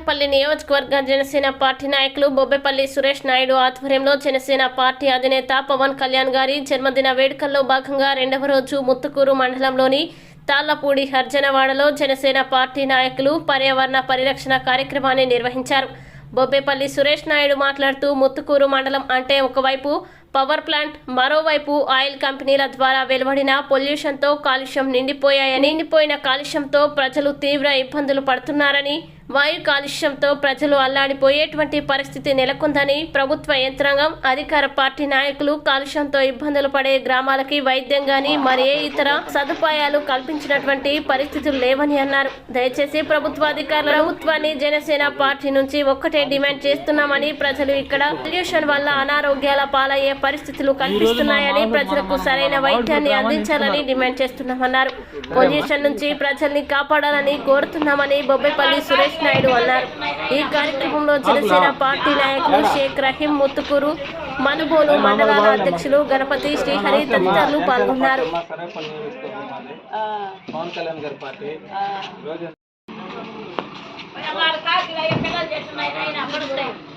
బొబ్బేపల్లి నియోజకవర్గ జనసేన పార్టీ నాయకులు బొబ్బేపల్లి సురేష్ నాయుడు ఆధ్వర్యంలో జనసేన పార్టీ అధినేత పవన్ కళ్యాణ్ గారి జన్మదిన వేడుకల్లో భాగంగా రెండవ రోజు ముత్తుకూరు మండలంలోని తాళ్ళపూడి హర్జనవాడలో జనసేన పార్టీ నాయకులు పర్యావరణ పరిరక్షణ కార్యక్రమాన్ని నిర్వహించారు. బొబ్బేపల్లి సురేష్ నాయుడు మాట్లాడుతూ ముత్తుకూరు మండలం అంటే ఒకవైపు పవర్ ప్లాంట్ మరోవైపు ఆయిల్ కంపెనీల ద్వారా వెలువడిన పొల్యూషన్తో కాలుష్యం నిండిపోయాయని నిండిపోయిన కాలుష్యంతో ప్రజలు తీవ్ర ఇబ్బందులు పడుతున్నారని వాయు కాలుష్యంతో ప్రజలు అల్లాడిపోయేటువంటి పరిస్థితి నెలకొందని ప్రభుత్వ యంత్రాంగం అధికార పార్టీ నాయకులు కాలుష్యంతో ఇబ్బందులు పడే గ్రామాలకి వైద్యం గాని మరి ఏ ఇతర సదుపాయాలు కల్పించినటువంటి పరిస్థితులు లేవని అన్నారు. దయచేసి ప్రభుత్వ అధికారులు ప్రభుత్వాన్ని జనసేన పార్టీ నుంచి ఒక్కటే డిమాండ్ చేస్తున్నామని ప్రజలు ఇక్కడ పొల్యూషన్ వల్ల అనారోగ్యాల పాలయ్యే పరిస్థితులు కనిపిస్తున్నాయని ప్రజలకు సరైన వైద్యాన్ని అందించాలని డిమాండ్ చేస్తున్నామన్నారు. పొల్యూషన్ నుంచి ప్రజల్ని కాపాడాలని కోరుతున్నామని బొబ్బేపల్లి సురేష్ నాయుడు అన్నారు. ఈ కార్యక్రమంలో జనసేన పార్టీ నాయకులు షేక్ రహీం ముత్తుకూరు మనుబోలు మండలాల అధ్యక్షులు గణపతి శ్రీహరి తదితరులు పాల్గొన్నారు.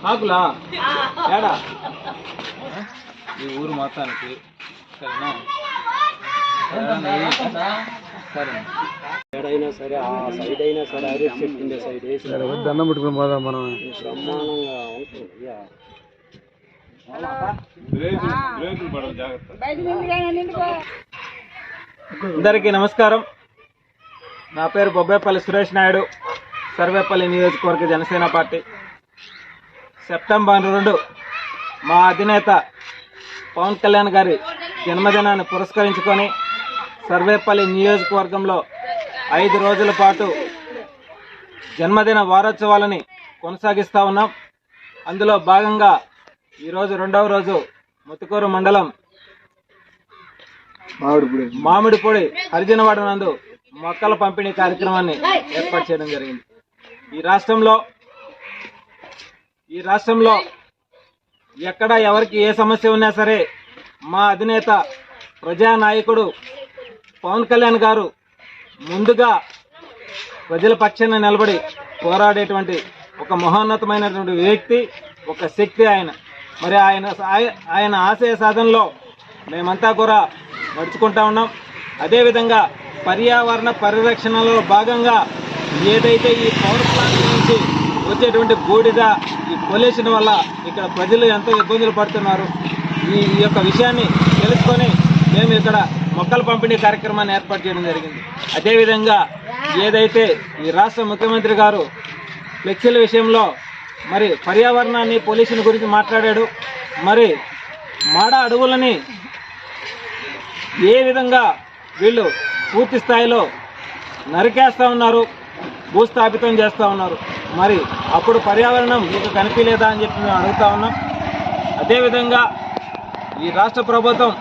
ఆకులా? ఏడా? ఈ ఊరు మొత్తానికి సరేనా? సరే ఎక్కడైనా సరే ఆ సైడ్ అయినా సరే సైడ్ వేసి దండం పెట్టుకుని పోదాం మనం. బ్రహ్మాండంగా ఉంటుంది. అందరికీ నమస్కారం. నా పేరు బొబ్బేపల్లి సురేష్ నాయుడు సర్వేపల్లి నియోజకవర్గ జనసేన పార్టీ. సెప్టెంబర్ రెండు మా అధినేత పవన్ కళ్యాణ్ గారి జన్మదినాన్ని పురస్కరించుకొని సర్వేపల్లి నియోజకవర్గంలో ఐదు రోజుల పాటు జన్మదిన వారోత్సవాలని కొనసాగిస్తూ ఉన్నాం. అందులో భాగంగా ఈరోజు రెండవ రోజు ముతుకూరు మండలం మామిడిపొడి హరిజనవాడ నందు మొక్కల పంపిణీ కార్యక్రమాన్ని ఏర్పాటు చేయడం జరిగింది. ఈ రాష్ట్రంలో ఈ రాష్ట్రంలో ఎక్కడ ఎవరికి ఏ సమస్య ఉన్నా సరే మా అధినేత ప్రజానాయకుడు పవన్ కళ్యాణ్ గారు ముందుగా ప్రజల పక్షాన నిలబడి పోరాడేటువంటి ఒక మహోన్నతమైనటువంటి వ్యక్తి ఒక శక్తి ఆయన. మరి ఆయన ఆయన ఆశయ సాధనలో మేమంతా కూడా నడుచుకుంటా ఉన్నాం. అదేవిధంగా పర్యావరణ పరిరక్షణలో భాగంగా ఏదైతే ఈ పవర్ ప్లాంట్ నుంచి వచ్చేటువంటి బూడిద ఈ పొల్యూషన్ వల్ల ఇక్కడ ప్రజలు ఎంతో ఇబ్బందులు పడుతున్నారు. ఈ యొక్క విషయాన్ని తెలుసుకొని మేము ఇక్కడ మొక్కల పంపిణీ కార్యక్రమాన్ని ఏర్పాటు చేయడం జరిగింది. అదేవిధంగా ఏదైతే ఈ రాష్ట్ర ముఖ్యమంత్రి గారు ఫ్లెక్సీల విషయంలో మరి పర్యావరణాన్ని పొల్యూషన్ గురించి మాట్లాడాడు. మరి మాడ అడవులని ఏ విధంగా వీళ్ళు పూర్తి స్థాయిలో నరికేస్తూ ఉన్నారు భూస్థాపితం చేస్తూ ఉన్నారు. మరి అప్పుడు పర్యావరణం మీకు కనిపించలేదా అని చెప్పి మేము అడుగుతా ఉన్నాం. అదేవిధంగా ఈ రాష్ట్ర ప్రభుత్వం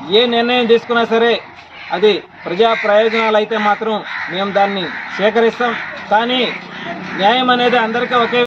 ఏ నిర్ణయం తీసుకున్నా సరే అది ప్రజా ప్రయోజనాలు అయితే మాత్రం మేము దాన్ని స్వీకరిస్తాం. కానీ న్యాయం అనేది అందరికీ ఒకే